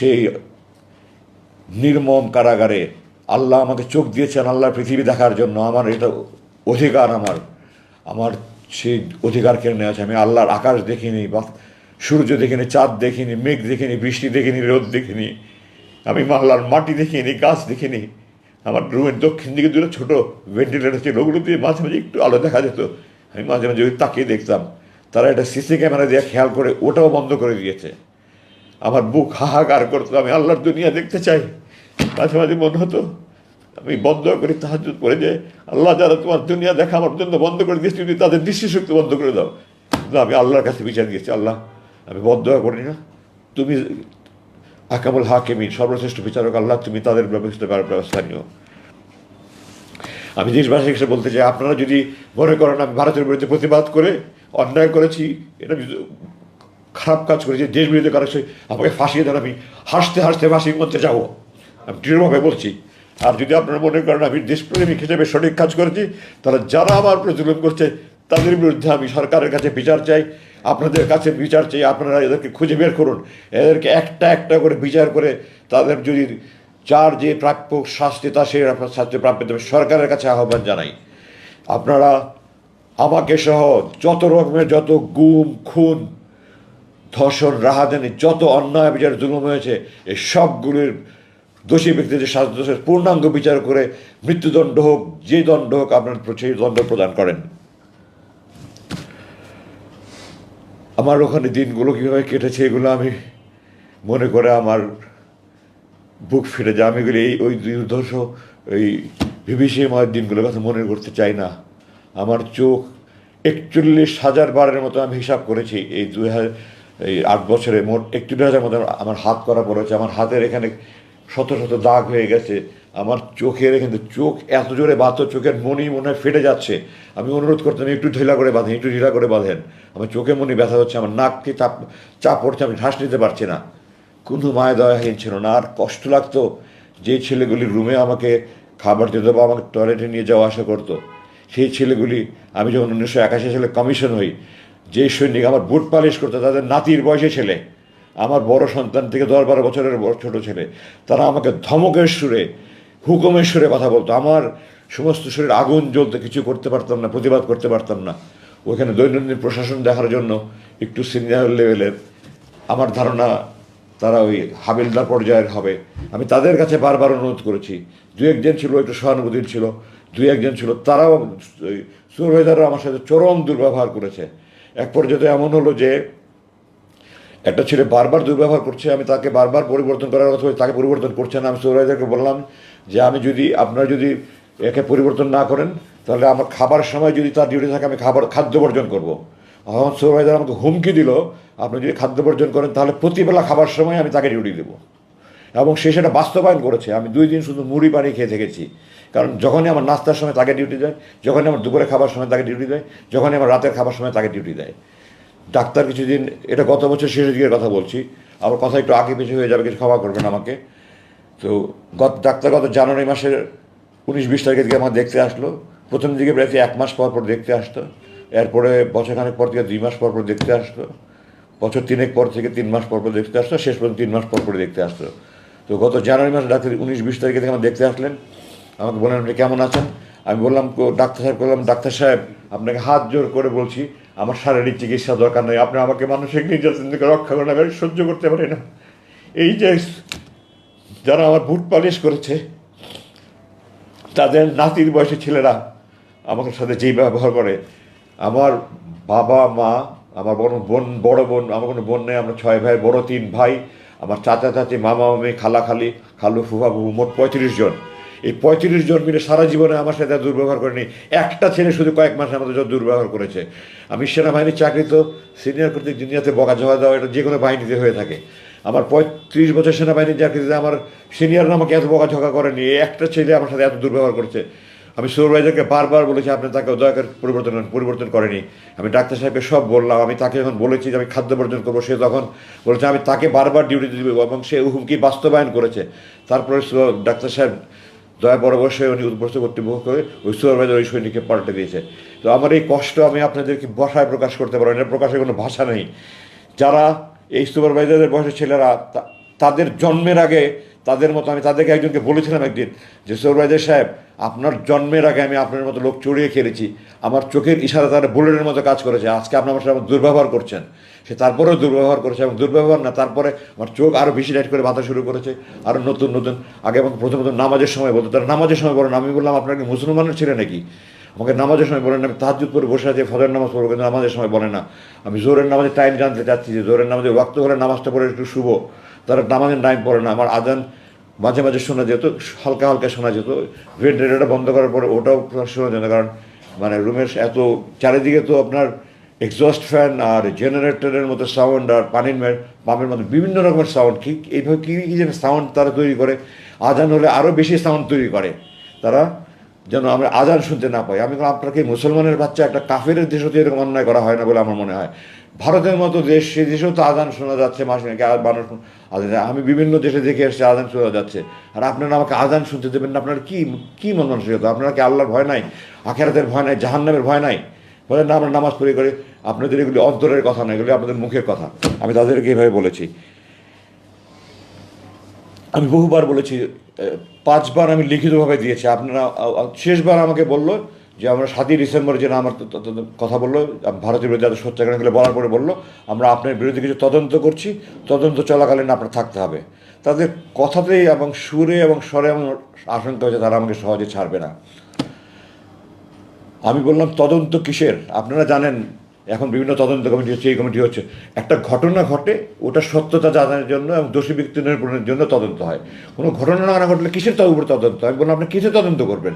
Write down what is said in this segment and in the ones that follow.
সেই নির্মম কারাগারে আল্লাহ আমাকে চোখ দিয়েছেন আল্লাহর পৃথিবী দেখার জন্য। আমার এটা অধিকার আমার। আমার সেই অধিকার কেড়ে নেওয়া আছে। আমি আল্লাহর আকাশ দেখিনি, বা সূর্য দেখিনি, চাঁদ দেখিনি, মেঘ দেখিনি, বৃষ্টি দেখিনি, রোদ দেখিনি। আমি আল্লাহর মাটি দেখিনি, গাছ দেখিনি। আমার রুমের দক্ষিণ দিকে দুটো ছোটো ভেন্টিলেটার ছিল, ওগুলো দিয়ে মাঝে মাঝে একটু আলো দেখা যেত। আমি মাঝে মাঝে ওই তাকিয়ে দেখতাম। তারা একটা সিসি ক্যামেরা দিয়ে খেয়াল করে ওটাও বন্ধ করে দিয়েছে। আমার বুক হাহাকার করতো, আমি আল্লাহর দুনিয়া দেখতে চাই। মাঝে মাঝে মনে হতো, আমি বন্ধ করি তাহাজ করে যে, আল্লাহ যারা তোমার দুনিয়া দেখা আমার জন্য বন্ধ করে দিয়েছি, তুমি তাদের দৃষ্টিশক্তি বন্ধ করে দাও। কিন্তু আমি আল্লাহর কাছে বিচার দিয়েছি, আল্লাহ, আমি বন্ধ করি না। তুমি আকামুল হাকিমি সর্বশ্রেষ্ঠ বিচারক আল্লাহ, তুমি তাদের ব্যবস্থা ব্যবস্থা নিও। আমি দেশবাসী হিসেবে বলতে চাই, আপনারা যদি মনে করেন আমি ভারতের বিরুদ্ধে প্রতিবাদ করে অন্যায় করেছি, এটা খারাপ কাজ করেছে, দেশ বিরুদ্ধে কারও সে আমাকে ফাঁসিয়ে দেন আমি। হাসতে হাসতে ফাঁসির মধ্যে যাব। আমি দৃঢ়ভাবে বলছি। আর যদি আপনারা মনে করেন আমি দেশপ্রেমিক হিসেবে সঠিক কাজ করেছি, তাহলে যারা আমার উপরে জুলুম করছে, তাদের বিরুদ্ধে আমি সরকারের কাছে বিচার চাই, আপনাদের কাছে বিচার চাই, আপনারা এদেরকে খুঁজে বের করুন। এদেরকে একটা একটা করে বিচার করে তাদের যদি যার যে প্রাপ্য শাস্তি, তা সেই শাস্তি প্রাপ্য দেবে। সরকারের কাছে আহ্বান জানাই। আপনারা আমাকে সহ যত রকমের যত গুম, খুন ধর্ষণ রাহাজানি যত অন্যায় বিচার জুলুম হয়েছে, এই সবগুলির দোষী ব্যক্তিদের শাস্তি দোষের পূর্ণাঙ্গ বিচার করে মৃত্যুদণ্ড হোক, যে দণ্ড হোক, আপনার সেই দণ্ড প্রদান করেন। আমার ওখানে দিনগুলো কীভাবে কেটেছে এগুলো আমি মনে করে আমার বুক ফিরে যায়। আমি এগুলি এই, ওই দুর্ধর্ষ ওই বিভীষিময় দিনগুলোর কথা মনে করতে চাই না। আমার চোখ একচল্লিশ হাজার বারের মতো আমি হিসাব করেছি, এই দুই হাজার এই আট বছরে মোট একচল্লিশ হাজার মতো আমার হাত করা পড়েছে। আমার হাতের এখানে শত শত দাগ হয়ে গেছে। আমার চোখের এখানে চোখ এত জোরে বাঁধতো, চোখের মনি মনে হয় ফেটে যাচ্ছে। আমি অনুরোধ করতাম, একটু ঢিলা করে বাঁধেন, একটু ঢিলা করে বাঁধেন। আমার চোখে মনি ব্যথা হচ্ছে, আমার নাককে চাপ চাপ পড়ছে, আমি শ্বাস নিতে পারছি না। কোনো মায়া দয়াহীন ছিল না, আর কষ্ট লাগতো। যে ছেলেগুলি রুমে আমাকে খাবার দিত বা আমাকে টয়লেটে নিয়ে যাওয়া আসা করতো, সেই ছেলেগুলি, আমি যখন উনিশশো একাশি সালে কমিশন হই যে সৈনিক আমার বুট পালিশ করতো, তাদের নাতির বয়সে ছেলে, আমার বড় সন্তান থেকে দশ বারো বছরের ছোট ছেলে, তারা আমাকে ধমকের সুরে, হুকুমের সুরে কথা বলতো। আমার সমস্ত শরীর আগুন জ্বলতে কিছু করতে পারতাম না, প্রতিবাদ করতে পারতাম না। ওখানে দৈনন্দিন প্রশাসন দেখার জন্য একটু সিনিয়র লেভেলের আমার ধারণা, তারা ওই হাবিলদার পর্যায়ের হবে। আমি তাদের কাছে বারবার অনুরোধ করেছি। দু একজন ছিল, একটু সহানুভূতির ছিল, দু একজন ছিল, তারাও সুপারভাইজাররা আমার সাথে চরম দুর্ব্যবহার করেছে। এক পর্যায়ে এমন হলো যে একটা ছেলে বারবার দুর্ব্যবহার করছে, আমি তাকে বারবার পরিবর্তন করার কথা তাকে পরিবর্তন করছে না। আমি সুপারভাইজারকে বললাম যে, আমি যদি, আপনারা যদি একে পরিবর্তন না করেন, তাহলে আমার খাবার সময় যদি তার ডিউটি থাকে, আমি খাবার, খাদ্য বর্জন করব। আমার সুপারভাইজার আমাকে হুমকি দিল, আপনি যদি খাদ্য বর্জন করেন, তাহলে প্রতিবেলা খাবার সময় আমি তাকে ডিউটি দেবো। এবং সে সেটা বাস্তবায়ন করেছে। আমি দুই দিন শুধু মুড়ি পানি খেয়ে থেকেছি। কারণ যখনই আমার নাস্তার সময় তাকে ডিউটি দেয়, যখনই আমার দুপুরে খাবার সময় তাকে ডিউটি দেয়, যখনই আমার রাতের খাবার সময় তাকে ডিউটি দেয়। ডাক্তার কিছুদিন, এটা গত বছর শেষের দিকের কথা বলছি, আমার কথা একটু আগে পিছিয়ে হয়ে যাবে, কিছু ক্ষমা করবেন আমাকে। তো গত, ডাক্তার গত জানুয়ারি মাসের উনিশ বিশ তারিখের দিকে আমার দেখতে আসলো। প্রথম দিকে প্রায় এক মাস পর পর দেখতে আসতো। এরপরে বছরখানেক পর থেকে দুই মাস পর পর দেখতে আসতো। বছর তিনেক পর থেকে তিন মাস পর পর দেখতে আসতো। শেষ পর্যন্ত তিন মাস পর পর দেখতে আসতো। তো গত জানুয়ারি মাসে ডাক্তার উনিশ, বিশ তারিখে থেকে আমার দেখতে আসলেন। আমাকে বললেন, আপনি কেমন আছেন? আমি বললাম ডাক্তার সাহেব, বললাম, ডাক্তার সাহেব, আপনাকে হাত জোর করে বলছি, আমার শারীরিক চিকিৎসা দরকার নেই। আপনি আমাকে মানসিক নির্যাতন থেকে রক্ষা করেন, আমি সহ্য করতে পারি না। এই যে যারা আমার বুট পালিশ করেছে, তাদের নাতির বয়সী ছেলেরা আমাদের সাথে যেই ব্যবহার করে, আমার বাবা মা আমার বড় বোন বড় বোন, আমার কোনো বোন নেই, আমরা ছয় ভাই, বড় তিন ভাই আমার চাচা চাচি, মামা মামি, খালা খালি, খালু ফুফা ফুফু, মোট পঁয়ত্রিশ জন। এই পঁয়ত্রিশ জন মিলে সারা জীবনে আমার সাথে দুর্ব্যবহার করেনি। একটা ছেলে শুধু কয়েক মাস আমাদের যত দুর্ব্যবহার করেছে। আমি সেনাবাহিনীর চাকরি তো সিনিয়র কর্তৃক দুনিয়াতে বকাঝকা দেওয়া এটা যে কোনো বাহিনীতে হয়ে থাকে। আমার পঁয়ত্রিশ বছর সেনাবাহিনীর চাকরিতে আমার সিনিয়ররা আমাকে এত বকাঝকা করেনি। একটা ছেলে আমার সাথে এত দুর্ব্যবহার করছে। আমি সুপারভাইজারকে বারবার বলেছি, আপনি তাকে দয়া করে পরিবর্তন পরিবর্তন করেনি। আমি ডাক্তার সাহেবকে সব বললাম, আমি তাকে যখন বলেছি যে আমি খাদ্য বর্জন করব, সে তখন বলেছে, আমি তাকে বারবার ডিউটি দিব এবং সে হুমকি বাস্তবায়ন করেছে। তারপরে ডাক্তার সাহেব দয়া পরবর্ষে উনি উদ্বস্ত কর্তৃপক্ষ করে ওই সুপারভাইজার ওই সৈনিককে পাল্টে দিয়েছে। তো আমার এই কষ্ট আমি আপনাদেরকে ভাষায় প্রকাশ করতে পারব এর প্রকাশের কোনো ভাষা নেই। যারা এই সুপারভাইজারদের বয়সের ছেলেরা তাদের জন্মের আগে, তাদের মতো আমি তাদেরকে একজনকে বলেছিলাম একদিন যে সৌরাজের সাহেব, আপনার জন্মের আগে আমি আপনার মতো লোক চড়িয়ে খেলেছি। আমার চোখের ইশারা তারা বুলেটের মতো কাজ করেছে। আজকে আপনি আমার সাথে দুর্ব্যবহার করছেন। সে তারপরেও দুর্ব্যবহার করেছে এবং দুর্ব্যবহার না, তারপরে আমার চোখ আরও বেশি লাইট করে বাঁধা শুরু করেছে। আরও নতুন নতুন, আগে আমাকে প্রথমত নামাজের সময় বলতো। তারা নামাজের সময় বলেন, আমি বললাম, আপনার কি মুসলমানের ছেলে নাকি? আমাকে নামাজের সময় বলেন, আমি তাহাজুদ করে বসে আছি ফজর নামাজ পড়ব, কিন্তু নামাজের সময় বলে না। আমি জোরের নামাজের টাইম জানতে চাচ্ছি যে, জোরের নামাজে ওয়াক্ত হলে নামাজটা পড়ে একটু শুভ তারা নামাজের টাইম পড়ে না। আমার আজান মাঝে মাঝে শোনা যেত, হালকা হালকা শোনা যেত। ভেন্টিলেটারটা বন্ধ করার পরে ওটাও শোনা যেত কারণ মানে রুমের এত চারিদিকে তো আপনার এক্সস্ট ফ্যান আর জেনারেটরের মতো সাউন্ড আর পানির মের পাম্পের মতো বিভিন্ন রকমের সাউন্ড কি এইভাবে কী কী যেন সাউন্ড তারা তৈরি করে। আজান হলে আরও বেশি সাউন্ড তৈরি করে। তারা যেন আমরা আজান শুনতে না পাই। আমি আপনাকে মুসলমানের বাচ্চা একটা কাফের দেশও এরকম অন্যায় করা হয় না বলে আমার মনে হয়? ভারতের মতো দেশ, সে দেশেও তো আজান শোনা যাচ্ছে মাসে নাকি মানুষ আজান আমি বিভিন্ন দেশে দেখে এসেছি, আজান শোনা যাচ্ছে। আর আপনারা আমাকে আজান শুনতে দেবেন না, আপনার কি, কী মন মানসিকতা? আপনারা কি আল্লাহর ভয় নাই? আখেরাতের ভয় নাই? জাহান্নামের ভয় নাই? বলেন না, আমরা নামাজ পড়ি করে। আপনাদের এগুলি অন্তরের কথা না, এগুলি আপনাদের মুখের কথা। আমি তাদেরকে এভাবে বলেছি। আমি বহুবার বলেছি পাঁচবার আমি লিখিতভাবে দিয়েছি। আপনারা শেষবার আমাকে বলল যে, আমরা সাতই ডিসেম্বর যেন আমার কথা বলল ভারতের বিরুদ্ধে এত সত্যাগ্রহগুলো বলার পরে বলল, আমরা আপনার বিরুদ্ধে কিছু তদন্ত করছি, তদন্ত চলাকালীন আপনার থাকতে হবে। তাদের কথাতেই এবং সুরে এবং স্বরে এমন আশঙ্কা হয়েছে, তারা আমাকে সহজে ছাড়বে না। আমি বললাম, তদন্ত কিসের? আপনারা জানেন এখন বিভিন্ন তদন্ত কমিটি হচ্ছে, এই কমিটি হচ্ছে। একটা ঘটনা ঘটে, ওটা সত্যতা জানার জন্য এবং দোষী ব্যক্তি নিরূপণের জন্য তদন্ত হয়। কোনো ঘটনা না ঘটলে কিসের তার উপর তদন্ত আমি বললাম আপনি কিসের তদন্ত করবেন?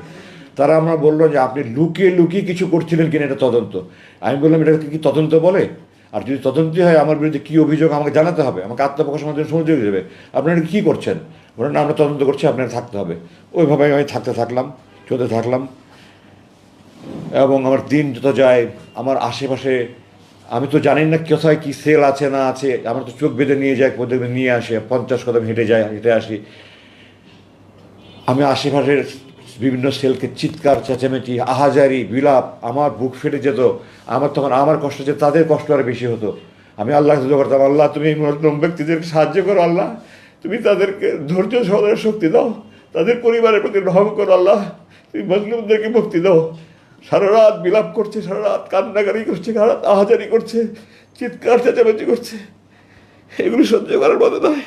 তারা আমরা বলল যে, আপনি লুকিয়ে লুকিয়ে কিছু করছিলেন কিনা এটা তদন্ত। আমি বললাম, এটাকে কি তদন্ত বলে? আর যদি তদন্তই হয়, আমার বিরুদ্ধে কী অভিযোগ আমাকে জানাতে হবে? আমাকে আত্মপ্রকাশের জন্য সুযোগ দেবে আপনারা কী করছেন? বলেন আমরা তদন্ত করছি আপনার থাকতে হবে। ওইভাবে আমি থাকতে থাকলাম, চলতে থাকলাম। এবং আমার দিন যত যায়, আমার আশেপাশে, আমি তো জানি না কোথায় কি সেল আছে না আছে, আমার তো চোখ বেঁধে নিয়ে যায় কোথাও নিয়ে আসে, পঞ্চাশ কদম হেঁটে যায়, হেঁটে আসি। আমি আশেপাশের বিভিন্ন সেলকে চিৎকার, চেঁচামেচি, আহাজারি, বিলাপ, আমার বুক ফেটে যেত, আমার তখন আমার কষ্ট যে তাদের কষ্ট আর বেশি হতো। আমি আল্লাহ করতাম, আল্লাহ, তুমি এই ব্যক্তিদেরকে সাহায্য করো, আল্লাহ। তুমি তাদেরকে ধৈর্য সহনের শক্তি দাও। তাদের পরিবারের প্রতি রহম করো, আল্লাহ। তুমি মজলুমদেরকে মুক্তি দাও। সারা রাত বিলাপ করছে, সারা রাত কান্নাকারি করছে, সারা রাত আহাজারি করছে, চিৎকার, চেঁচামেচি করছে। এগুলো সহ্য করার মতো নয়।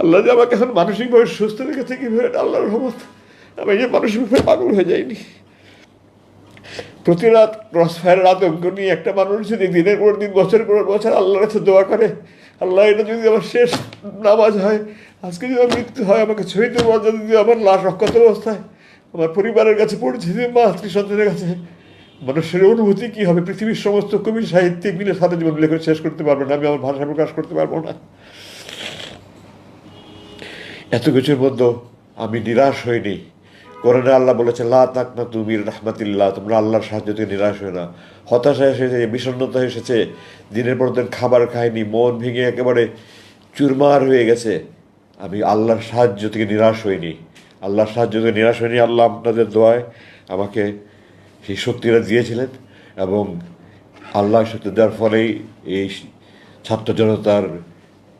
আল্লাহ যে আমাকে এখন মানসিকভাবে সুস্থ রেখেছে কীভাবে আল্লাহর রহমত। আমি যে মানসিকভাবে পাগল হয়ে যাইনি। প্রতি রাত ক্রস ফায়ারের আতঙ্ক নিয়ে একটা মানুষ যদি দিনের পর দিন, বছরের পর বছর আল্লাহর কাছে দোয়া করে, আল্লাহ, এটা যদি আমার শেষ নামাজ হয়, আজকে যদি আমার মৃত্যু হয়, আমাকে মর্যাদা যদি আমার লাশ রক্ষত অবস্থায় আমার পরিবারের কাছে পড়ছে যে, মা স্ত্রী সন্তানের কাছে মানুষের অনুভূতি কী হবে? পৃথিবীর সমস্ত কবি, সাহিত্যিক মিলে সারা জীবন লেখা শেষ করতে পারব না। আমি আমার ভাষা প্রকাশ করতে পারব না। এত কিছুর মধ্যে আমি নিরাশ হইনি। কোরআনে আল্লাহ বলেছে, লা তাক না তুমি রহমাতিল্লাহ তোমরা আল্লাহর সাহায্য থেকে নিরাশ হয়ে না। হতাশা এসেছে, বিষণ্ণতা এসেছে। দিনের পর দিন খাবার খায়নি মন ভেঙে একেবারে চুরমার হয়ে গেছে। আমি আল্লাহর সাহায্য থেকে নিরাশ হইনি। আল্লাহর সাহায্য থেকে নিরাশ হয়নি, আল্লাহ আপনাদের দোয়ায় আমাকে সেই শক্তিটা দিয়েছিলেন এবং আল্লাহ শক্তি দেওয়ার ফলেই এই ছাত্র জনতার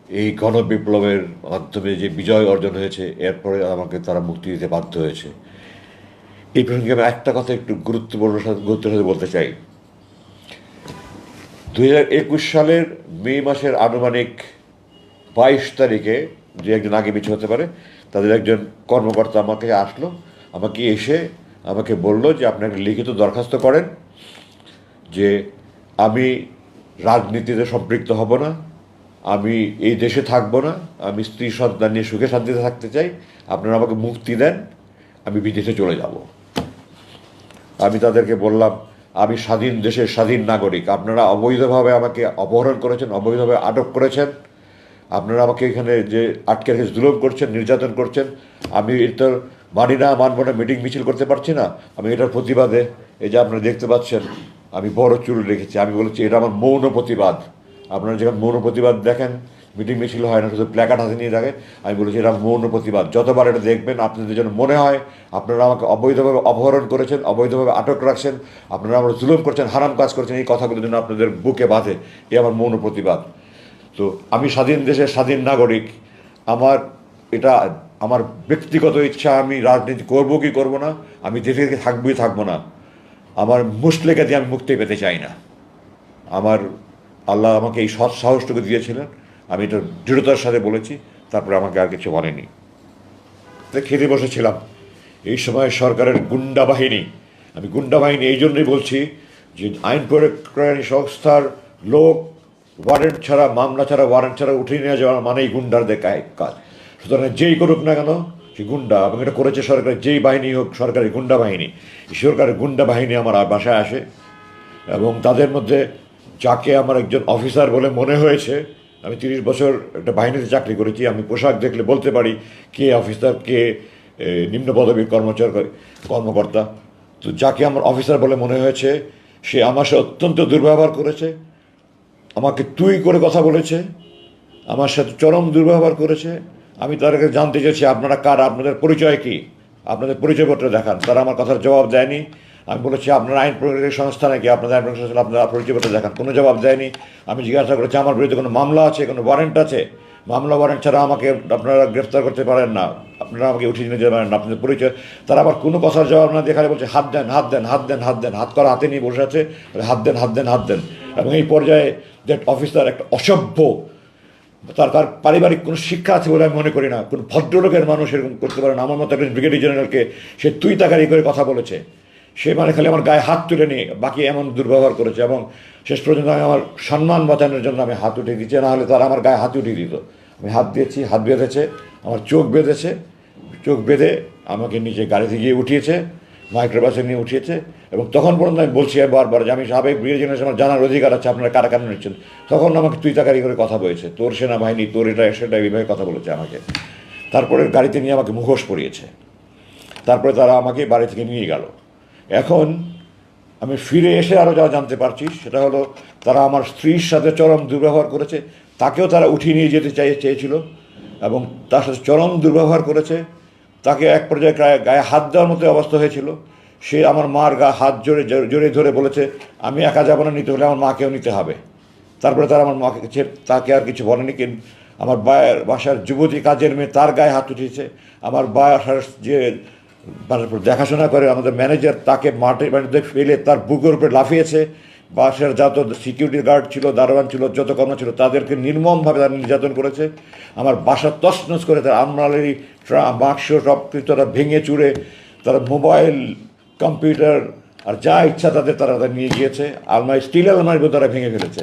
এই গণবিপ্লবের মাধ্যমে যে বিজয় অর্জন হয়েছে, এরপরে আমাকে তারা মুক্তি দিতে বাধ্য হয়েছে। এই প্রসঙ্গে আমি একটা কথা একটু গুরুত্বপূর্ণ গুরুত্বের সাথে বলতে চাই। দুই হাজার একুশ সালের মে মাসের আনুমানিক বাইশ তারিখে যে একজন আগে পিছু হতে পারে তাদের একজন কর্মকর্তা আমাকে আসলো, আমাকে এসে আমাকে বলল যে আপনাকে লিখিত দরখাস্ত করেন যে আমি রাজনীতিতে সম্পৃক্ত হব না, আমি এই দেশে থাকব না, আমি স্ত্রী সন্তান নিয়ে সুখে শান্তিতে থাকতে চাই, আপনারা আমাকে মুক্তি দেন, আমি বিদেশে চলে যাব। আমি তাদেরকে বললাম, আমি স্বাধীন দেশের স্বাধীন নাগরিক, আপনারা অবৈধভাবে আমাকে অপহরণ করেছেন, অবৈধভাবে আটক করেছেন আপনারা আমাকে এখানে যে আটকে রেখে জুলুম করছেন, নির্যাতন করছেন, আমি এটা মানি না, মানব না, মিটিং মিছিল করতে পারছি না। আমি এটার প্রতিবাদে, এই যে আপনারা দেখতে পাচ্ছেন, আমি বড় চুল রেখেছি। আমি বলেছি, এটা আমার মৌন প্রতিবাদ। আপনারা যখন মৌন প্রতিবাদ দেখেন, মিটিং মিছিল হয় না, শুধু প্ল্যাকার্ড হাতে নিয়ে থাকে, আমি বলেছি, এটা মৌন প্রতিবাদ। যতবার এটা দেখবেন, আপনাদের যেন মনে হয়, আপনারা আমাকে অবৈধভাবে অপহরণ করেছেন, অবৈধভাবে আটক রাখছেন, আপনারা আমার জুলুম করছেন, হারাম কাজ করছেন, এই কথাগুলো যেন আপনাদের বুকে বাঁধে, এ আমার মৌন প্রতিবাদ। তো আমি স্বাধীন দেশের স্বাধীন নাগরিক। আমার এটা, আমার ব্যক্তিগত ইচ্ছা, আমি রাজনীতি করব কি করব না, আমি দেশে থেকে থাকবোই থাকব না, আমার মুসলেকে দিয়ে আমি মুক্তি পেতে চাই না। আমার আল্লাহ আমাকে এই সৎ সাহসটুকু দিয়েছিলেন, আমি এটা দৃঢ়তার সাথে বলেছি, তারপরে আমাকে আর কিছু বলেনি। খেতে বসেছিলাম। এই সময় সরকারের গুন্ডা বাহিনী, আমি গুন্ডা বাহিনী এই জন্যই বলছি যে আইন প্রয়োগকারী সংস্থার লোক ওয়ারেন্ট ছাড়া, মামলা ছাড়া, ওয়ারেন্ট ছাড়া উঠিয়ে নিয়ে যাওয়া মানেই গুন্ডারদের কাজ। সুতরাং যেই করুক না কেন, সে গুন্ডা, এবং এটা করেছে সরকারের, যেই বাহিনী হোক সরকারি গুন্ডা বাহিনী সরকারের গুন্ডা বাহিনী আমার বাসায় আসে। এবং তাদের মধ্যে যাকে আমার একজন অফিসার বলে মনে হয়েছে, আমি তিরিশ বছর একটা বাহিনীতে চাকরি করেছি, আমি পোশাক দেখলে বলতে পারি কে অফিসার, কে নিম্ন পদবীর কর্মচার, কর্মকর্তা। তো যাকে আমার অফিসার বলে মনে হয়েছে, সে আমার সাথে অত্যন্ত দুর্ব্যবহার করেছে। আমাকে তুই করে কথা বলেছে, আমার সাথে চরম দুর্ব্যবহার করেছে, আমি তার কাছে জানতে চেয়েছি, আপনারা কার, আপনাদের পরিচয় কি? আপনাদের পরিচয়পত্র দেখান। তারা আমার কথার জবাব দেয়নি। আমি বলেছি, আপনার আইন প্রয়োগের সংস্থা নাকি? আপনাদের আইন প্রয়োগ সংস্থা, আপনারা পরিচয়পত্র দেখান। কোনো জবাব দেয়নি। আমি জিজ্ঞাসা করেছি, আমার বিরুদ্ধে কোনো মামলা আছে? কোনো ওয়ারেন্ট আছে? মামলা ওয়ারেন্ট ছাড়া আমাকে আপনারা গ্রেফতার করতে পারেন না। আপনারা আমাকে উঠিয়ে নিয়ে যেতে পারেন না আপনাদের পরিচয়। তারা আবার কোনো কথার জবাব না দেখালে বলছে, হাত দেন হাত দেন হাত দেন হাত দেন, হাত করা হাতে নিয়ে বসে আছে। হাত দেন হাত দেন হাত দেন। এবং এই পর্যায়ে দ্যাট অফিসার একটা অসভ্য, তার তার পারিবারিক কোনো শিক্ষা আছে বলে আমি মনে করি না। কোনো ভদ্রলোকের মানুষ এরকম করতে পারে না। আমার মতো একজন ব্রিগেডিয়ার জেনারেলকে সে তুই তাকারি করে কথা বলেছে। সে মানে খালি আমার গায়ে হাত তুলে নিয়ে, বাকি এমন দুর্ব্যবহার করেছে এবং শেষ পর্যন্ত আমি আমার সম্মান বাঁচানোর জন্য আমি হাত উঠিয়ে দিচ্ছি না হলে তারা আমার গায়ে হাত উঠিয়ে দিত। আমি হাত দিয়েছি, হাত বেঁধেছে, আমার চোখ বেঁধেছে। চোখ বেঁধে আমাকে নিচে গাড়িতে গিয়ে উঠিয়েছে। মাইক্রোবাসে নিয়ে উঠিয়েছে এবং তখন পর্যন্ত আমি বলছি বারবার যে আমি সাবেক ব্রিগেড জেনারেল আমার জানার অধিকার আছে, আপনারা কারা কারা নিচ্ছেন? তখন আমাকে তুই তাকারি করে কথা বলেছে, তোর সেনাবাহিনী, তোর এটা, সেটা, এইভাবে কথা বলেছে আমাকে। তারপরে গাড়িতে নিয়ে আমাকে মুখোশ পরিয়েছে। তারপরে তারা আমাকে বাড়ি থেকে নিয়ে গেল। এখন আমি ফিরে এসে আরও যা জানতে পারছি, সেটা হলো তারা আমার স্ত্রীর সাথে চরম দুর্ব্যবহার করেছে, তাকেও তারা উঠিয়ে নিয়ে যেতে চাই, চেয়েছিল এবং তার সাথে চরম দুর্ব্যবহার করেছে। তাকে এক পর্যায়ে গায়ে হাত দেওয়ার মতো অবস্থা হয়েছিল। সে আমার মার গা হাত জোরে জোরে ধরে বলেছে, আমি একা যাব না, নিতে হলে আমার মাকেও নিতে হবে। তারপরে তার আমার মাকে তাকে আর কিছু বলেনি, কিন্তু আমার বায়ের বাসার যুবতী কাজের মেয়ে তার গায়ে হাত উঠিয়েছে। আমার বাসার যে দেখাশোনা করে, আমাদের ম্যানেজার তাকে মাঠে মাঠে ফেলে তার বুকের উপরে লাফিয়েছে। বাসার যত সিকিউরিটি গার্ড ছিল, দারোয়ান ছিল, যত কর্ম ছিল, তাদেরকে নির্মমভাবে তারা নির্যাতন করেছে। আমার বাসা তছনছ করে তার আমলালি ট্রা, বাক্স সব কিছু তারা ভেঙে চুড়ে তারা মোবাইল, কম্পিউটার আর যা ইচ্ছা তাদের তারা তারা নিয়ে গিয়েছে। আলমারি স্টিল আলমারিগুলো তারা ভেঙে ফেলেছে।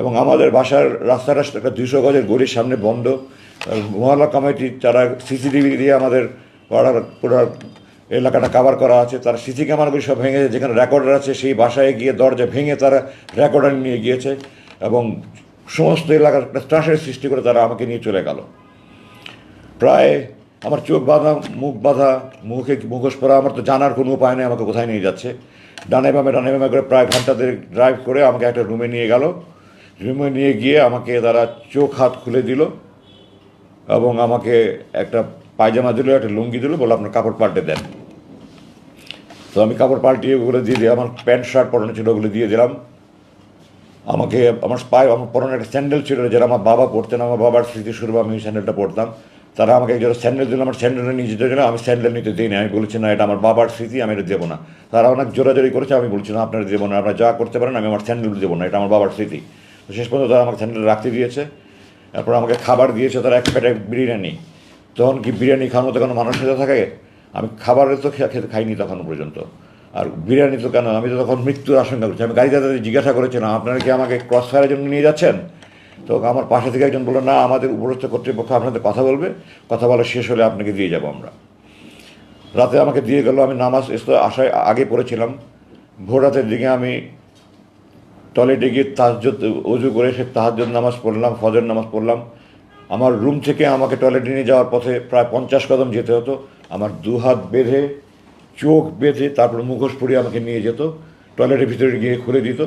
এবং আমাদের বাসার রাস্তা একটা দুশো গজের গলির সামনে বন্ধ। মহল্লা কমিটি, তারা সিসিটিভি দিয়ে আমাদের পাড়ার পুরো এলাকাটা কাভার করা আছে, তারা সিসি ক্যামেরাগুলি সব ভেঙে, যেখানে রেকর্ডার আছে, সেই বাসায় গিয়ে দরজা ভেঙে তারা রেকর্ডার নিয়ে গিয়েছে এবং সমস্ত এলাকার একটা ত্রাসের সৃষ্টি করে তারা আমাকে নিয়ে চলে গেল। প্রায় আমার চোখ বাঁধা, মুখ বাঁধা, মুখে মুখোশ পরা, আমার তো জানার কোনো উপায় নেই, আমাকে কোথায় নিয়ে যাচ্ছে। ডানে বামে ডানে বামে করে প্রায় ঘণ্টা দেড়েক ড্রাইভ করে আমাকে একটা রুমে নিয়ে গেল। রুমে নিয়ে গিয়ে আমাকে তারা চোখ, হাত খুলে দিল এবং আমাকে একটা পায়জামা দিল একটা লুঙ্গি দিল বলে আপনার কাপড় পাল্টে দেন। তো আমি কাপড় পাল্টিয়ে ওগুলো দিয়ে দিয়ে, আমার প্যান্ট, শার্ট পরানো ছিল, ওগুলো দিয়ে দিলাম। আমাকে, আমার পায়ে, আমার পরনে একটা স্যান্ডেল ছিল, যেটা আমার বাবা পরতেন, আমার বাবার স্মৃতি স্মৃতিস্বরূপ আমি স্যান্ডেলটা পরতাম। তারা আমাকে একজন স্যান্ডেল দিল, আমার স্যান্ডেল নিয়ে যেতে জন্য আমি স্যান্ডেল নিতে দিই না আমি বলছি, না, এটা আমার বাবার স্মৃতি, আমি এটা দেবো না। তারা অনেক জোরাজোরি করেছে, আমি বলছি, না, আপনারা দেবো না, আপনারা যা করতে পারেন, আমি আমার স্যান্ডেল দেবো না, এটা আমার বাবার স্মৃতি। তো শেষ পর্যন্ত তারা আমাকে স্যান্ডেল রাখতে দিয়েছে। তারপর আমাকে খাবার দিয়েছে, তারা এক প্যাটে বিরিয়ানি। তখন কি বিরিয়ানি খাওয়ার মতো কোনো মানুষ সাথে থাকে? আমি খাবারের তো খেতে খাইনি তখন পর্যন্ত। আর বিরিয়ানি তো কেন? আমি তো তখন মৃত্যুর আশঙ্কা করছি। আমি গাড়িতে তাদের জিজ্ঞাসা করেছিলাম আপনারা কি আমাকে ক্রস ফায়ারের জন্য নিয়ে যাচ্ছেন? তো আমার পাশে থেকে একজন বলল, না, আমাদের উপরস্থ কর্তৃপক্ষ আপনাদের কথা বলবে। কথা বলা শেষ হলে আপনাকে দিয়ে যাব আমরা। রাতে আমাকে দিয়ে গেল, আমি নামাজ এসে আসায় আগে পড়েছিলাম। ভোর রাতের দিকে আমি টয়লেটে গিয়ে তাহাজ্জুদ, অজু করে সে তাহাজ্জুদ নামাজ পড়লাম, ফজর নামাজ পড়লাম। আমার রুম থেকে আমাকে টয়লেটে নিয়ে যাওয়ার পথে প্রায় পঞ্চাশ কদম যেতে হতো। আমার দু হাত বেঁধে, চোখ বেঁধে, তারপর মুখোশ পরিয়ে আমাকে নিয়ে যেত। টয়লেটের ভিতরে গিয়ে খুলে দিত।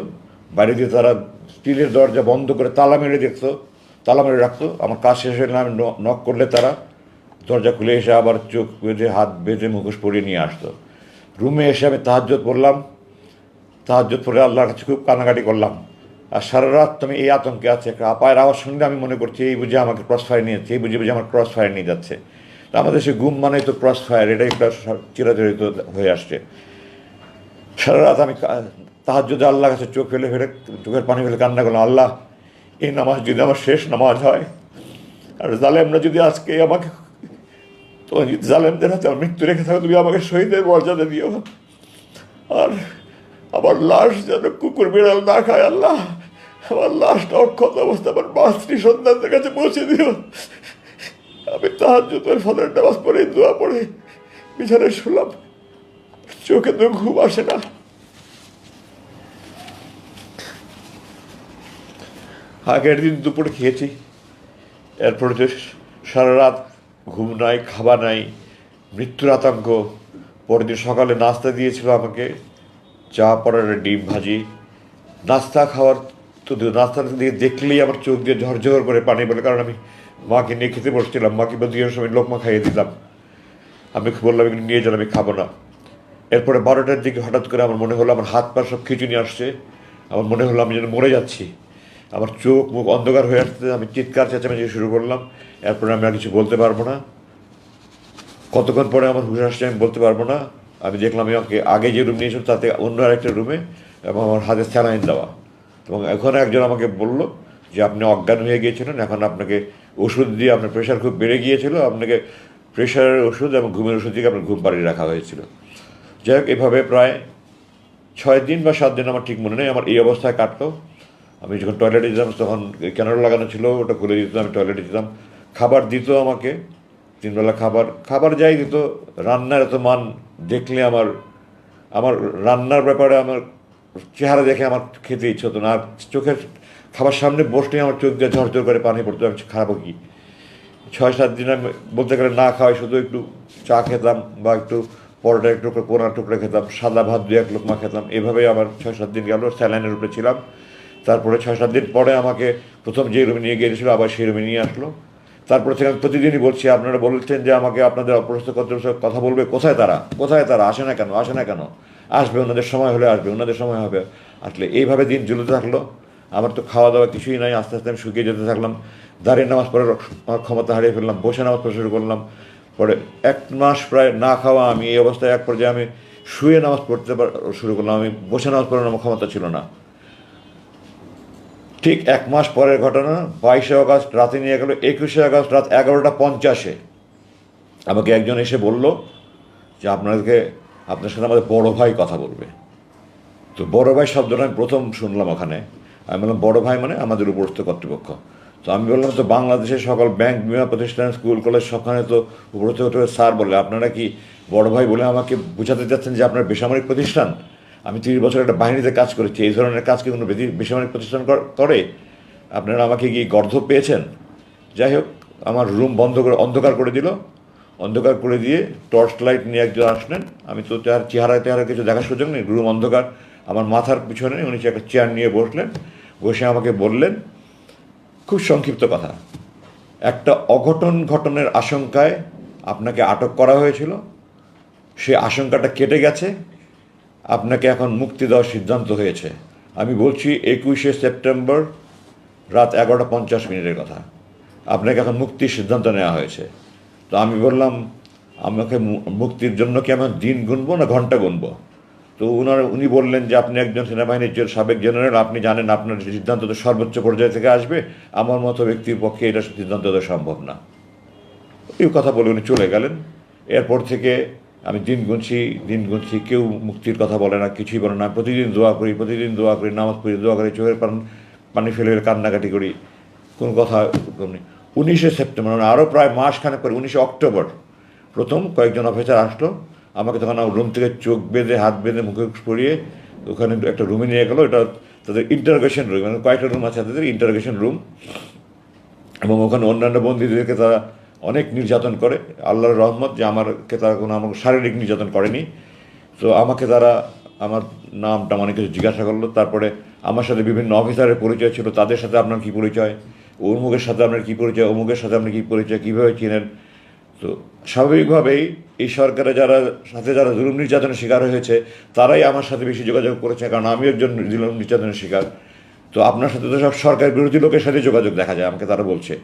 বাইরে দিয়ে তারা স্টিলের দরজা বন্ধ করে তালা মেরে দেখতো, তালা মেরে রাখতো। আমার কাজ শেষ হলে আমি নক করলে তারা দরজা খুলে এসে আবার চোখ বেঁধে, হাত বেঁধে মুখোশ পরিয়ে নিয়ে আসতো। রুমে এসে আমি তাহাজ্জত পড়লাম। তাহাজ্জত পড়ে আল্লাহর কাছে খুব কানাকাটি করলাম। আর সারা রাত তুমি এই আতঙ্কে আছে, একটা আপায়ের আওয়াজ শুনলে আমি মনে করছি এই বুঝে আমাকে ক্রস ফায়ার নিয়ে যাচ্ছে, এই বুঝে বুঝে আমার ক্রস ফায়ার নিয়ে যাচ্ছে। তো আমাদের সে গুম মানে তো ক্রস ফায়ার এটাই একটা চিরাচরিত হয়ে আসছে। সারা রাত আমি তাহার যদি আল্লাহ কাছে চোখ ফেলে ফেলে, চোখের পানি ফেলে কান্না করলাম, আল্লাহ, এই নামাজ যদি আমার শেষ নামাজ হয়, আর জালেমরা যদি আজকে আমাকে, তোমার জালেমদের হাতে মৃত্যু রেখে থাকো, তুমি আমাকে শহীদের মর্যাদা দিও। আর আমার লাশ যেন কুকুর বিড়াল না খায়, আল্লাহ। আমার লাশটা অক্ষত অবস্থা আমার মাতৃ সন্তানদের কাছে পৌঁছে দিও। আমি তাহার জুতোর ফলের নামাজ পড়ে, দোয়া পড়ে, বিছানায় শুনলাম চোখে তো ঘুম আসে না। আগের দিন দুপুরে খেয়েছি। এরপরে তো সারা রাত ঘুম নাই, খাবার নাই, মৃত্যুর আতঙ্ক পরের দিন সকালে নাস্তা দিয়েছিল আমাকে। চা পড়ার ডিম ভাজি, নাস্তা খাওয়ার তো নাস্তাটা দিয়ে দেখলেই আমার চোখ দিয়ে ঝরঝর করে পানি বলে কারণ আমি মাকে নিয়ে খেতে বসছিলাম। মাকে দুই সময় লোকমা খাইয়ে দিলাম। আমি বললাম, এগুলো নিয়ে যান, আমি খাব না। এরপরে বারোটার দিকে হঠাৎ করে আমার মনে হলো, আমার হাত পা সব খিচুনি আসছে। আমার মনে হলো, আমি যেন মরে যাচ্ছি। আমার চোখ মুখ অন্ধকার হয়ে আসতে আমি চিৎকার চেঁচামেচি শুরু করলাম। এরপরে আমি আর কিছু বলতে পারব না। কতক্ষণ পরে আমার হুশ আসছে আমি বলতে পারব না। আমি দেখলাম, আমাকে আগে যে রুম নিয়েছিল, তাতে অন্য আরেকটা রুমে এবং আমার হাতে স্যালাইন দেওয়া। এবং এখন একজন আমাকে বলল যে, আপনি অজ্ঞান হয়ে গিয়েছিলেন, এখন আপনাকে ওষুধ দিয়ে আপনার প্রেশার খুব বেড়ে গিয়েছিল, আপনাকে প্রেশারের ওষুধ এবং ঘুমের ওষুধ দিয়ে আপনার ঘুম পাড়িয়ে রাখা হয়েছিল। যাই হোক, এভাবে প্রায় ছয় দিন বা সাত দিন আমার ঠিক মনে নেই, আমার এই অবস্থায় কাটতো। আমি যখন টয়লেটে যেতাম, তখন ক্যানারা লাগানো ছিল, ওটা খুলে দিত আমি টয়লেটে যেতাম। খাবার দিত আমাকে তিনবেলা খাবার খাবার যাই দিত, রান্নার এত মান দেখলে আমার আমার রান্নার ব্যাপারে আমার চেহারা দেখে আমার খেতে ইচ্ছে হতো না। আর চোখের খাবার সামনে বসলে আমার চোখ দিয়ে ঝরঝর করে পানি পড়তো, আমি খারাপ কি? ছয় সাত দিন আমি বলতে গেলে না খাওয়াই, শুধু একটু চা খেতাম বা একটু পরোটা একটু পোনা টুকরা খেতাম, সাদা ভাত দু এক লোকমা খেতাম। এভাবেই আমার ছয় সাত দিন গেল, স্যালাইনের উপরে ছিলাম। তারপরে ছয় সাত দিন পরে আমাকে প্রথম যে রুমে নিয়ে গিয়েছিল, আবার সেই রুমে নিয়ে আসলো। তারপরে সেখানে প্রতিদিনই বলছি, আপনারা বলছেন যে আমাকে আপনাদের অপরস্থ কর্তৃপক্ষ কথা বলবে। কোথায় তারা? কোথায় তারা? আসে না কেন? আসে না কেন? আসবে, ওনাদের সময় হলে আসবে, ওনাদের সময় হবে। আসলে এইভাবে দিন ঝুলতে থাকল। আমার তো খাওয়া দাওয়া কিছুই নাই, আস্তে আস্তে আমি শুকিয়ে যেতে থাকলাম। দাঁড়িয়ে নামাজ পড়ে আমার ক্ষমতা হারিয়ে ফেললাম, বসে নামাজ পড়া শুরু করলাম। পরে এক মাস প্রায় না খাওয়া, আমি এই অবস্থায় এক পর্যায়ে আমি শুয়ে নামাজ পড়তে শুরু করলাম। আমি বসে নামাজ পড়ার ক্ষমতা ছিল না। ঠিক এক মাস পরের ঘটনা, বাইশে আগস্ট রাতে নিয়ে গেল, একুশে আগস্ট রাত এগারোটা পঞ্চাশে। আমাকে একজন এসে বলল যে আপনাদেরকে আপনার সাথে আমাদের বড় ভাই কথা বলবে। তো বড় ভাই শব্দটা আমি প্রথম শুনলাম ওখানে। আমি বললাম, বড় ভাই মানে আমাদের উপরস্থ কর্তৃপক্ষ। তো আমি বললাম, তো বাংলাদেশের সকল ব্যাংক বিমা প্রতিষ্ঠান, স্কুল, কলেজ, সবখানে তো উপরস্থ কর্তৃপক্ষ স্যার বলে আপনারা কি বড় ভাই বলে আমাকে বোঝাতে চাচ্ছেন যে আপনার বেসামরিক প্রতিষ্ঠান? আমি তিরিশ বছর একটা বাহিনীতে কাজ করেছি, এই ধরনের কাজ কি কোনো বেসামরিক প্রতিষ্ঠান করে আপনারা আমাকে গিয়ে গর্ধ পেয়েছেন। যাই হোক, আমার রুম বন্ধ করে অন্ধকার করে দিল। অন্ধকার করে দিয়ে টর্চ লাইট নিয়ে একজন আসলেন। আমি তো তার চেহারা চেহারা কিছু দেখার সুযোগ নেই, রুম অন্ধকার। আমার মাথার পিছনে উনি একটা চেয়ার নিয়ে বসলেন, বসে আমাকে বললেন, খুব সংক্ষিপ্ত কথা, একটা অঘটন ঘটনের আশঙ্কায় আপনাকে আটক করা হয়েছিল। সে আশঙ্কাটা কেটে গেছে। আপনাকে এখন মুক্তি দেওয়ার সিদ্ধান্ত হয়েছে। আমি বলছি, একুশে সেপ্টেম্বর রাত এগারোটা পঞ্চাশ মিনিটের কথা। আপনাকে এখন মুক্তির সিদ্ধান্ত নেওয়া হয়েছে। তো আমি বললাম, আমাকে মুক্তির জন্য কি আমার দিন গুনবো না ঘণ্টা গুনবো? তো উনার, উনি বললেন যে, আপনি একজন সেনাবাহিনীর সাবেক জেনারেল, আপনি জানেন আপনার সিদ্ধান্ত তো সর্বোচ্চ পর্যায় থেকে আসবে। আমার মতো ব্যক্তির পক্ষে এটা সিদ্ধান্ত দেওয়া সম্ভব না। এই কথা বলে উনি চলে গেলেন। এরপর থেকে আমি দিন গুনছি দিন গুনছি, কেউ মুক্তির কথা বলে না, কিছুই বলে না। প্রতিদিন দোয়া করি, প্রতিদিন দোয়া করি, নামাজ পড়ি, দোয়া করি, চোখের পান, পানি ফেলে ফেলে কান্নাকাটি করি। কোনো কথা নেই। উনিশে সেপ্টেম্বর মানে আরও প্রায় মাসখানেক পরে, উনিশে অক্টোবর, প্রথম কয়েকজন অফিসার আসলো, আমাকে তখন রুম থেকে চোখ বেঁধে, হাত বেঁধে, মুখে পরিয়ে ওখানে একটা রুমে নিয়ে গেলো। এটা তাদের ইন্টারোগেশন রুম মানে কয়েকটা রুম আছে তাদের ইন্টারোগেশন রুম এবং ওখানে অন্যান্য বন্দীদেরকে তারা অনেক নির্যাতন করে। আল্লাহর রহমত যে আমারকে তারা কোনো আমাকে শারীরিক নির্যাতন করেনি। তো আমাকে তারা আমার নামটা অনেক কিছু জিজ্ঞাসা করল। তারপরে আমার সাথে বিভিন্ন অফিসারের পরিচয় ছিল। তাদের সাথে আপনার কী পরিচয়? অমুকের সাথে আপনার কী পরিচয়? অমুকের সাথে আপনার কী পরিচয়? কীভাবে চিনেন? তো স্বাভাবিকভাবেই এই সরকারে যারা, সাথে যারা জুলুম নির্যাতনের শিকার হয়েছে, তারাই আমার সাথে বেশি যোগাযোগ করেছে। কারণ আমি একজন জুলুম নির্যাতনের শিকার। তো আপনার সাথে তো সব সরকার বিরোধী লোকের সাথে যোগাযোগ দেখা যায়, আমাকে তারা বলছে।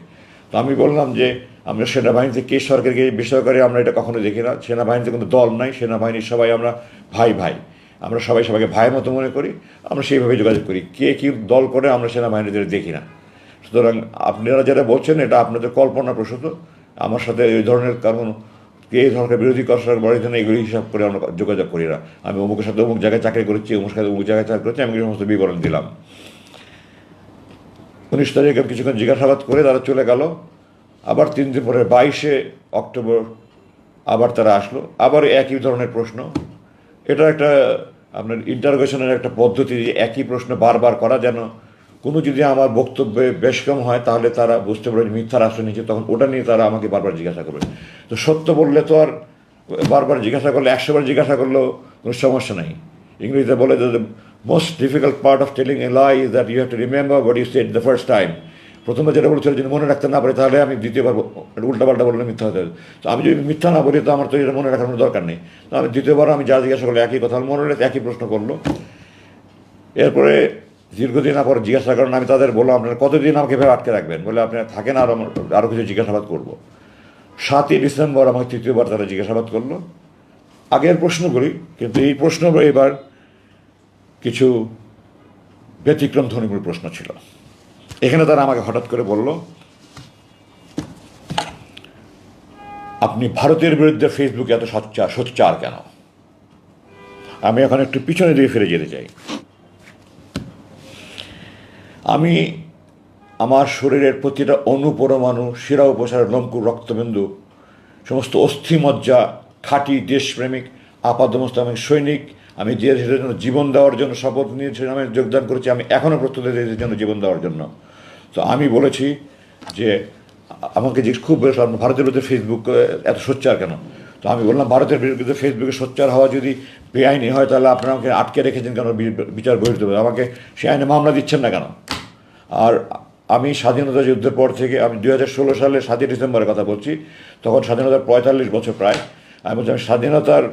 তো আমি বললাম যে, আমরা সেনাবাহিনীতে কে সরকারকে বেসরকারি আমরা এটা কখনো দেখি না। সেনাবাহিনীতে কোনো দল নাই, সেনাবাহিনীর সবাই আমরা ভাই ভাই। আমরা সবাই সবাইকে ভাইয়ের মতো মনে করি, আমরা সেইভাবে যোগাযোগ করি। কে কী দল করে আমরা সেনাবাহিনীদের দেখি না। সুতরাং আপনারা যেটা বলছেন, এটা আপনাদের কল্পনা প্রসূত। আমার সাথে এই ধরনের কারণ, কে এই ধরনের বিরোধী করার বড় না, এগুলি হিসাব করে আমরা যোগাযোগ করি না। আমি অমুকের সাথে অমুক জায়গায় চাকরি করেছি অমুক সাথে অমুক জায়গায় চাকরি করেছি, আমি সমস্ত বিবরণ দিলাম। উনিশ তারিখে কিছুক্ষণ জিজ্ঞাসাবাদ করে তারা চলে গেল। আবার তিন দিন পরে বাইশে অক্টোবর আবার তারা আসলো। আবার একই ধরনের প্রশ্ন। এটা একটা, আপনার ইন্টারোগেশনের একটা পদ্ধতি যে একই প্রশ্ন বারবার করা যেন কোনো যদি আমার বক্তব্যে বেশ কম হয়, তাহলে তারা বুঝতে পারবে মিথ্যার আশ্রয় নিচ্ছে তখন ওটা নিয়ে তারা আমাকে বারবার জিজ্ঞাসা করবে। তো সত্য বললে তো আর বারবার জিজ্ঞাসা করলে একশোবার জিজ্ঞাসা করলেও কোনো সমস্যা নাই। ইংরেজিতে বলে যে most difficult part of telling a lie is that you have to remember what you said the first time প্রথমে যেটা বলেছিল যদি মনে রাখতে না পারি, তাহলে আমি দ্বিতীয়বার উল্টাপাল্টা বললে মিথ্যা হতে তো আমি যদি মিথ্যা না বলি, তো আমার তো এটা মনে রাখার কোনো দরকার নেই। তো আমি দ্বিতীয়বার আমি যা জিজ্ঞাসা করল একই কথা মনে রেখে একই প্রশ্ন করল। এরপরে দীর্ঘদিন পর জিজ্ঞাসা করেন, আমি তাদের বললাম, আপনারা কতদিন আমাকে এভাবে আটকে রাখবেন? বলে আপনারা থাকেন আর আমার আরও কিছু জিজ্ঞাসাবাদ করব। সাতই ডিসেম্বর আমাকে তৃতীয়বার তারা জিজ্ঞাসাবাদ করল। আগের প্রশ্নগুলি, কিন্তু এই প্রশ্ন এবার কিছু ব্যতিক্রম ধ্বনিমূল প্রশ্ন ছিল। এখানে তারা আমাকে হঠাৎ করে বলল, আপনি ভারতের বিরুদ্ধে ফেসবুকে এত সোচ্চার সোচ্চার কেন? আমি এখন একটু পিছনে দিয়ে ফিরে যেতে চাই। আমি আমার শরীরের প্রতিটা অনুপরমাণু, শিরা উপসারের লঙ্কুর রক্তবিন্দু, সমস্ত অস্থিমজ্জা, খাঁটি দেশপ্রেমিক আপাদমস্ত আমি সৈনিক আমি যে দেশের জন্য জীবন দেওয়ার জন্য শপথ নিয়েছিলাম আমি যোগদান করেছি, আমি এখনও প্রস্তুত দেশের জন্য জীবন দেওয়ার জন্য। তো আমি বলেছি যে, আমাকে যে খুব ভারতের বিরুদ্ধে ফেসবুক এত সোচ্চার কেন? তো আমি বললাম, ভারতের বিরুদ্ধে ফেসবুকে সোচ্চার হওয়া যদি বেআইনি হয়, তাহলে আপনারা আমাকে আটকে রেখেছেন কেন? বিচার বহির্ভূত হবে? আমাকে সে আইনে মামলা দিচ্ছেন না কেন? আর আমি স্বাধীনতা যুদ্ধের পর থেকে, আমি দু হাজার ষোলো সালে সাতই ডিসেম্বরের কথা বলছি, তখন স্বাধীনতার পঁয়তাল্লিশ বছর প্রায়। আমি বলছি, আমি স্বাধীনতার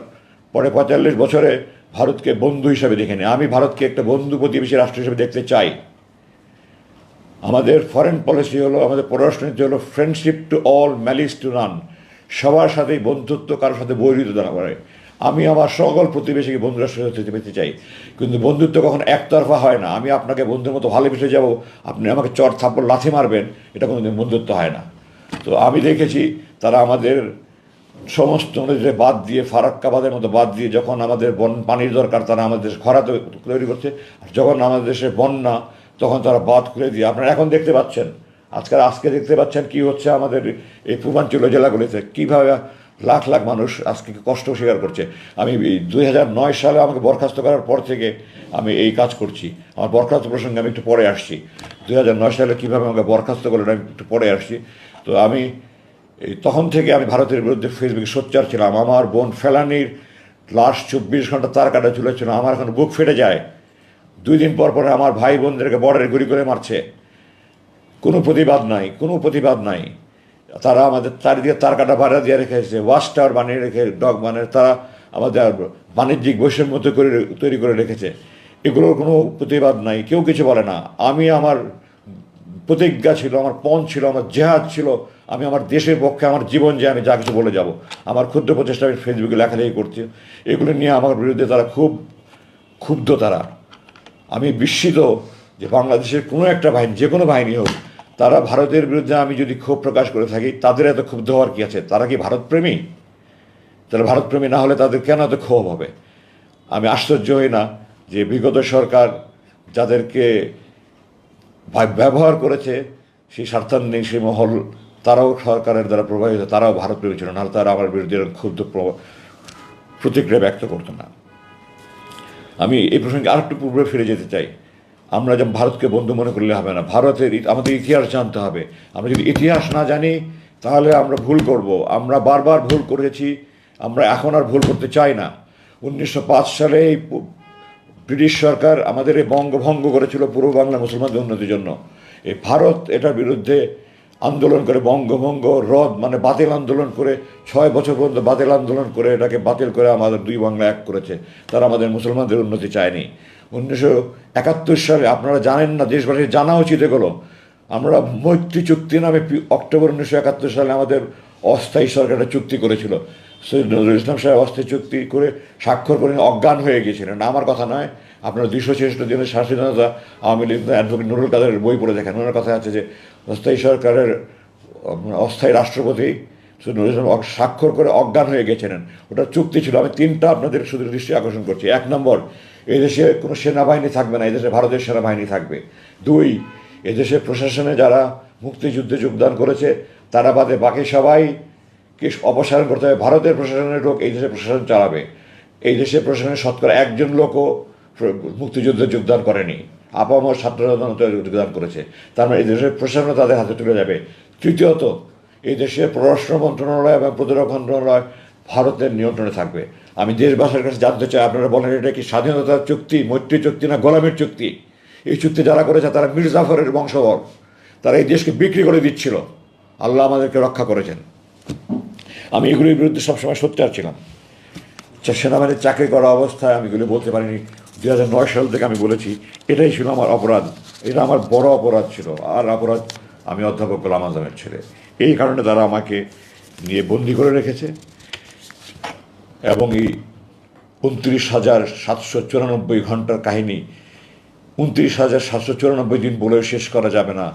পরে পঁয়তাল্লিশ বছরে ভারতকে বন্ধু হিসাবে দেখে নিই আমি ভারতকে একটা বন্ধু প্রতিবেশী রাষ্ট্র হিসেবে দেখতে চাই। আমাদের ফরেন পলিসি হলো, আমাদের পররাষ্ট্রনীতি হলো friendship to all malice to none সবার সাথেই বন্ধুত্ব কারোর সাথে বৈরিতা না করে আমি আমার সকল প্রতিবেশীকে বন্ধু রাষ্ট্র হতে পেতে চাই। কিন্তু বন্ধুত্ব কখনো একতরফা হয় না। আমি আপনাকে বন্ধুর মতো ভালোবেসে যাব। আপনি আমাকে চর থাপ্পড় লাথি মারবেন। এটা কোনোদিন বন্ধুত্ব হয় না। তো আমি দেখেছি তারা আমাদের সমস্ত নদীতে বাদ দিয়ে, ফারাক্কাবাদের মতো বাদ দিয়ে যখন আমাদের বন, পানির দরকার, তারা আমাদের দেশে খরা তৈরি করছে। আর যখন আমাদের দেশে বন্যা, তখন তারা বাদ করে দিয়ে, আপনারা এখন দেখতে পাচ্ছেন আজকাল আজকে দেখতে পাচ্ছেন কি হচ্ছে আমাদের এই পূর্বাঞ্চলীয় জেলাগুলিতে। কীভাবে লাখ লাখ মানুষ আজকে কষ্ট স্বীকার করছে। আমি দুই হাজার নয় সালে আমাকে বরখাস্ত করার পর থেকে আমি এই কাজ করছি। আমার বরখাস্ত প্রসঙ্গে আমি একটু পরে আসছি। দুই হাজার নয় সালে কীভাবে আমাকে বরখাস্ত করলেন, আমি একটু পরে আসছি। তো আমি এই তখন থেকে আমি ভারতের বিরুদ্ধে ফেসবুকে সোচ্চার ছিলাম। আমার বোন ফেলানির লাশ চব্বিশ ঘণ্টা তার কাটা ঝুলেছিল। আমার এখন বুক ফেটে যায়। দুই দিন পর পরে আমার ভাই বোনদেরকে বর্ডারে গুলি করে মারছে। কোনো প্রতিবাদ নাই, কোনো প্রতিবাদ নাই। তারা আমাদের চারিদিকে তার কাটা ভাড়া দিয়ে রেখেছে ওয়াশ টাওয়ার বানিয়ে রেখে ডগ মানে তারা আমাদের বাণিজ্যিক বৈষম্য করে তৈরি করে রেখেছে। এগুলোর কোনো প্রতিবাদ নাই, কেউ কিছু বলে না। আমি আমার প্রতিজ্ঞা ছিল, আমার পণ ছিল, আমার জেহাদ ছিল আমি আমার দেশের পক্ষে, আমার জীবন যে আমি যা কিছু বলে যাব, আমার ক্ষুদ্র প্রচেষ্টা আমি ফেসবুকে লেখালেখি করছি। এগুলো নিয়ে আমার বিরুদ্ধে তারা খুব ক্ষুব্ধ তারা। আমি বিস্মিত যে বাংলাদেশের কোনো একটা বাহিনী, যে কোনো বাহিনী হোক, তারা ভারতের বিরুদ্ধে আমি যদি ক্ষোভ প্রকাশ করে থাকি, তাদের এত ক্ষুব্ধ হওয়ার কী আছে? তারা কি ভারতপ্রেমী? তারা ভারতপ্রেমী না হলে তাদের কেন এত ক্ষোভ হবে? আমি আশ্চর্য হই না যে বিগত সরকার যাদেরকে ব্যবহার করেছে, সেই স্বার্থান্বেষী সেই মহল তারাও সরকারের দ্বারা প্রভাবিত, তারাও ভারতপ্রেমী ছিল, নাহলে তারা আমার বিরুদ্ধে ক্ষুব্ধ প্র- প্রতিক্রিয়া ব্যক্ত করতো না। আমি এই প্রসঙ্গে আরেকটু পূর্বে ফিরে যেতে চাই। আমরা যেমন ভারতকে বন্ধু মনে করলে হবে না, ভারতের আমাদের ইতিহাস জানতে হবে। আমরা যদি ইতিহাস না জানি, তাহলে আমরা ভুল করব। আমরা বারবার ভুল করেছি, আমরা এখন আর ভুল করতে চাই না। উনিশশো পাঁচ সালে এই ব্রিটিশ সরকার আমাদের এই বঙ্গভঙ্গ করেছিল পূর্ব বাংলা মুসলমানদের উন্নতির জন্য। এই ভারত এটার বিরুদ্ধে আন্দোলন করে বঙ্গভঙ্গ, রদ মানে বাতিল আন্দোলন করে, ছয় বছর পর্যন্ত বাতিল আন্দোলন করে এটাকে বাতিল করে আমাদের দুই বাংলা এক করেছে। তারা আমাদের মুসলমানদের উন্নতি চায়নি। উনিশশো একাত্তর সালে, আপনারা জানেন না, দেশবাসীর জানা উচিত এগুলো। আমরা মৈত্রী চুক্তি নামে অক্টোবর উনিশশো একাত্তর সালে আমাদের অস্থায়ী সরকার একটা চুক্তি করেছিল। সৈয়দ নজরুল ইসলাম সাহেব অস্থায়ী চুক্তি করে স্বাক্ষর করে অজ্ঞান হয়ে গিয়েছিলেন। আমার কথা নয়, আপনারা দুইশো ছেষট্টি দিনের স্বাধীনতা আওয়ামী লীগ অ্যাডভোকেট নুরুল কাদের বই পড়ে দেখেন। ওনার কথা আছে যে অস্থায়ী সরকারের অস্থায়ী রাষ্ট্রপতি নজরুল ইসলাম স্বাক্ষর করে অজ্ঞান হয়ে গেছিলেন। ওটা চুক্তি ছিল। আমি তিনটা আপনাদের শুধু দৃষ্টি আকর্ষণ করছি। এক নম্বর এদেশে কোনো সেনাবাহিনী থাকবে না। এদেশে ভারতের সেনাবাহিনী থাকবে। দুই এদেশে প্রশাসনে যারা মুক্তিযুদ্ধে যোগদান করেছে, তারা বাদে বাকি সবাইকে অপসারণ করতে হবে? ভারতের প্রশাসনের লোক এই দেশে প্রশাসন চালাবে। এই দেশে প্রশাসনের শতকরা একজন লোকও মুক্তিযুদ্ধে যোগদান করেনি। আপামর ছাত্ররা যোগদান করেছে। তার মানে এই দেশের প্রশাসন তাদের হাতে তুলে যাবে তৃতীয়ত এই দেশের পররাষ্ট্র মন্ত্রণালয় এবং প্রতিরক্ষা মন্ত্রণালয় ভারতের নিয়ন্ত্রণে থাকবে। আমি দেশবাসীর কাছে জানতে চাই আপনারা বলেন এটা কি স্বাধীনতার চুক্তি মৈত্রী চুক্তি না গোলামের চুক্তি? এই চুক্তি যারা করেছে তারা মির্জাফরের বংশধর। তারা এই দেশকে বিক্রি করে দিচ্ছিল। আল্লাহ আমাদেরকে রক্ষা করেছেন। আমি এগুলির বিরুদ্ধে সবসময় সোচ্চার ছিলাম। আচ্ছা, সেনাবাহিনীর চাকরি করা অবস্থায় আমি এগুলি বলতে পারিনি। দু হাজার নয় সাল থেকে আমি বলেছি, এটাই ছিল আমার অপরাধ। এটা আমার বড় অপরাধ ছিল। আর অপরাধ আমি অধ্যাপক গোলাম আজমের ছেলে। এই কারণে তারা আমাকে নিয়ে বন্দি করে রেখেছে। এবং এই উনত্রিশ হাজার সাতশো চুরানব্বই ঘণ্টার কাহিনী উনত্রিশ হাজার সাতশো চুরানব্বই দিন বলে শেষ করা যাবে না।